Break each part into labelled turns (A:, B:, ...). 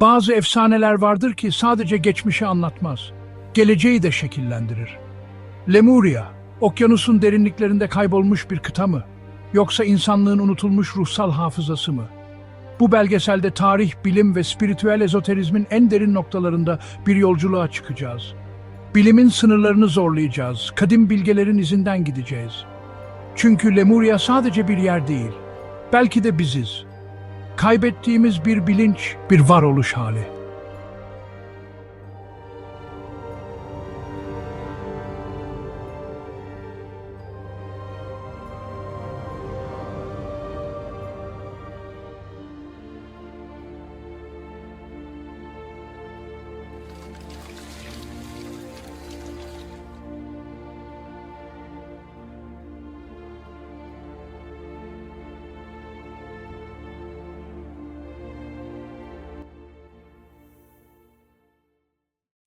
A: Bazı efsaneler vardır ki sadece geçmişi anlatmaz, geleceği de şekillendirir. Lemuria, okyanusun derinliklerinde kaybolmuş bir kıta mı? Yoksa insanlığın unutulmuş ruhsal hafızası mı? Bu belgeselde tarih, bilim ve spiritüel ezoterizmin en derin noktalarında bir yolculuğa çıkacağız. Bilimin sınırlarını zorlayacağız, kadim bilgelerin izinden gideceğiz. Çünkü Lemuria sadece bir yer değil, belki de biziz. Kaybettiğimiz bir bilinç, bir varoluş hali.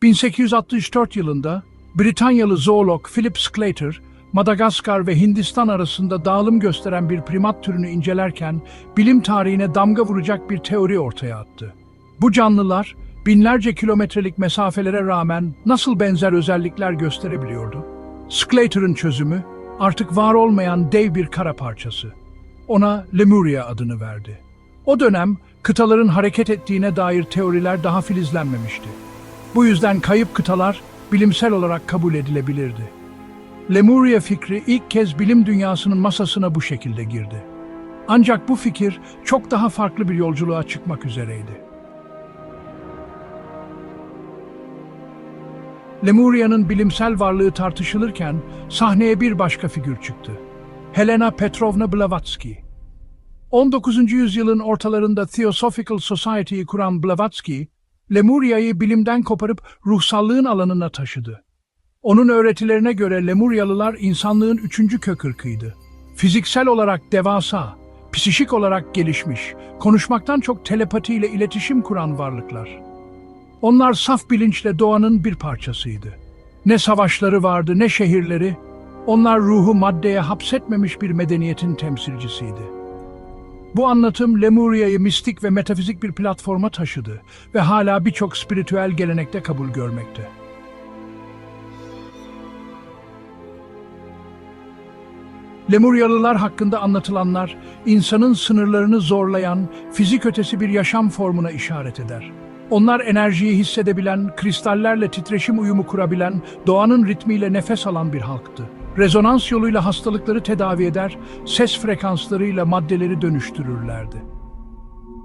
A: ...1864 yılında Britanyalı zoolog Philip Sclater, Madagaskar ve Hindistan arasında dağılım gösteren bir primat türünü incelerken bilim tarihine damga vuracak bir teori ortaya attı. Bu canlılar binlerce kilometrelik mesafelere rağmen nasıl benzer özellikler gösterebiliyordu? Sclater'ın çözümü artık var olmayan dev bir kara parçası. Ona Lemuria adını verdi. O dönem kıtaların hareket ettiğine dair teoriler daha filizlenmemişti. Bu yüzden kayıp kıtalar bilimsel olarak kabul edilebilirdi. Lemuria fikri ilk kez bilim dünyasının masasına bu şekilde girdi. Ancak bu fikir çok daha farklı bir yolculuğa çıkmak üzereydi. Lemuria'nın bilimsel varlığı tartışılırken sahneye bir başka figür çıktı. Helena Petrovna Blavatsky. 19. yüzyılın ortalarında Theosophical Society'yi kuran Blavatsky, Lemuria'yı bilimden koparıp ruhsallığın alanına taşıdı. Onun öğretilerine göre Lemuryalılar insanlığın üçüncü kök ırkıydı. Fiziksel olarak devasa, psişik olarak gelişmiş, konuşmaktan çok telepatiyle iletişim kuran varlıklar. Onlar saf bilinçle doğanın bir parçasıydı. Ne savaşları vardı ne şehirleri, onlar ruhu maddeye hapsetmemiş bir medeniyetin temsilcisiydi. Bu anlatım Lemuria'yı mistik ve metafizik bir platforma taşıdı ve hala birçok spiritüel gelenekte kabul görmekte. Lemuryalılar hakkında anlatılanlar, insanın sınırlarını zorlayan, fizik ötesi bir yaşam formuna işaret eder. Onlar enerjiyi hissedebilen, kristallerle titreşim uyumu kurabilen, doğanın ritmiyle nefes alan bir halktı. Rezonans yoluyla hastalıkları tedavi eder, ses frekanslarıyla maddeleri dönüştürürlerdi.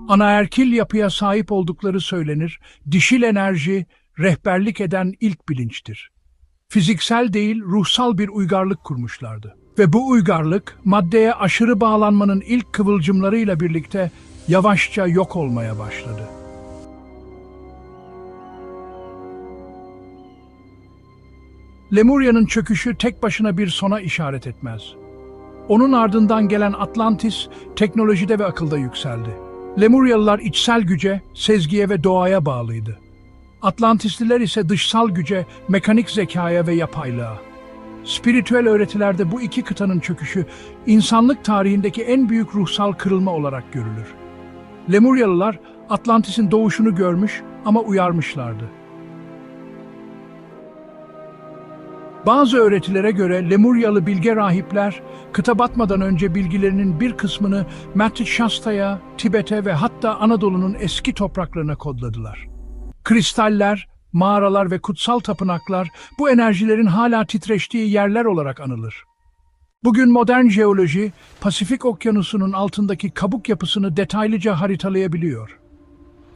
A: Anaerkil yapıya sahip oldukları söylenir, dişil enerji, rehberlik eden ilk bilinçtir. Fiziksel değil, ruhsal bir uygarlık kurmuşlardı. Ve bu uygarlık, maddeye aşırı bağlanmanın ilk kıvılcımlarıyla birlikte yavaşça yok olmaya başladı. Lemuria'nın çöküşü tek başına bir sona işaret etmez. Onun ardından gelen Atlantis teknolojide ve akılda yükseldi. Lemuryalılar içsel güce, sezgiye ve doğaya bağlıydı. Atlantisliler ise dışsal güce, mekanik zekaya ve yapaylığa. Spiritüel öğretilerde bu iki kıtanın çöküşü insanlık tarihindeki en büyük ruhsal kırılma olarak görülür. Lemuryalılar Atlantis'in doğuşunu görmüş ama uyarmışlardı. Bazı öğretilere göre Lemuryalı bilge rahipler, kıta batmadan önce bilgilerinin bir kısmını Mattit Shasta'ya, Tibet'e ve hatta Anadolu'nun eski topraklarına kodladılar. Kristaller, mağaralar ve kutsal tapınaklar bu enerjilerin hala titreştiği yerler olarak anılır. Bugün modern jeoloji, Pasifik Okyanusu'nun altındaki kabuk yapısını detaylıca haritalayabiliyor.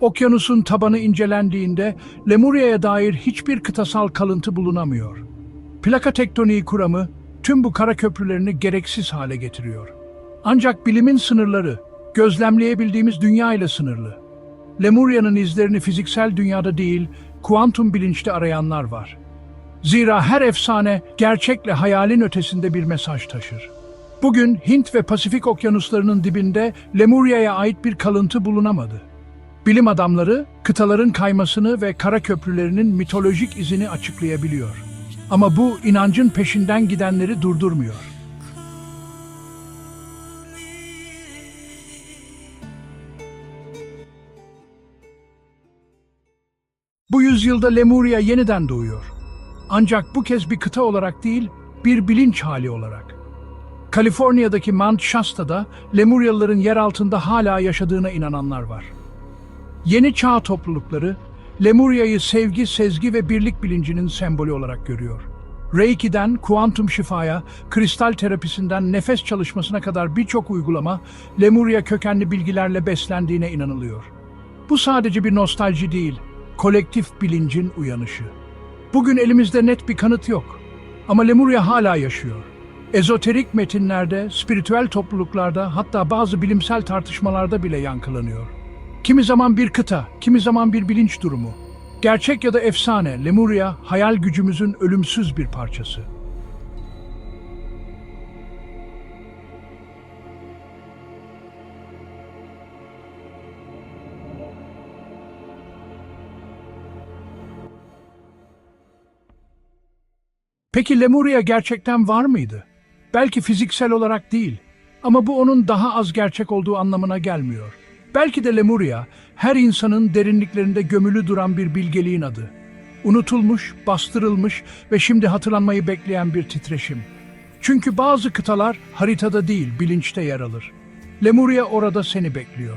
A: Okyanusun tabanı incelendiğinde Lemuria'ya dair hiçbir kıtasal kalıntı bulunamıyor. Plaka tektoniği kuramı tüm bu kara köprülerini gereksiz hale getiriyor. Ancak bilimin sınırları, gözlemleyebildiğimiz dünya ile sınırlı. Lemuria'nın izlerini fiziksel dünyada değil, kuantum bilinçte arayanlar var. Zira her efsane gerçekle hayalin ötesinde bir mesaj taşır. Bugün Hint ve Pasifik okyanuslarının dibinde Lemuria'ya ait bir kalıntı bulunamadı. Bilim adamları kıtaların kaymasını ve kara köprülerinin mitolojik izini açıklayabiliyor. Ama bu inancın peşinden gidenleri durdurmuyor. Bu yüzyılda Lemuria yeniden doğuyor. Ancak bu kez bir kıta olarak değil, bir bilinç hali olarak. Kaliforniya'daki Mount Shasta'da Lemuryalıların yer altında hala yaşadığına inananlar var. Yeni çağ toplulukları Lemurya'yı sevgi, sezgi ve birlik bilincinin sembolü olarak görüyor. Reiki'den kuantum şifaya, kristal terapisinden nefes çalışmasına kadar birçok uygulama Lemurya kökenli bilgilerle beslendiğine inanılıyor. Bu sadece bir nostalji değil, kolektif bilincin uyanışı. Bugün elimizde net bir kanıt yok. Ama Lemurya hala yaşıyor. Ezoterik metinlerde, spiritüel topluluklarda, hatta bazı bilimsel tartışmalarda bile yankılanıyor. Kimi zaman bir kıta, kimi zaman bir bilinç durumu. Gerçek ya da efsane, Lemuria hayal gücümüzün ölümsüz bir parçası. Peki Lemuria gerçekten var mıydı? Belki fiziksel olarak değil ama bu onun daha az gerçek olduğu anlamına gelmiyor. Belki de Lemuria her insanın derinliklerinde gömülü duran bir bilgeliğin adı. Unutulmuş, bastırılmış ve şimdi hatırlanmayı bekleyen bir titreşim. Çünkü bazı kıtalar haritada değil, bilinçte yer alır. Lemuria orada seni bekliyor.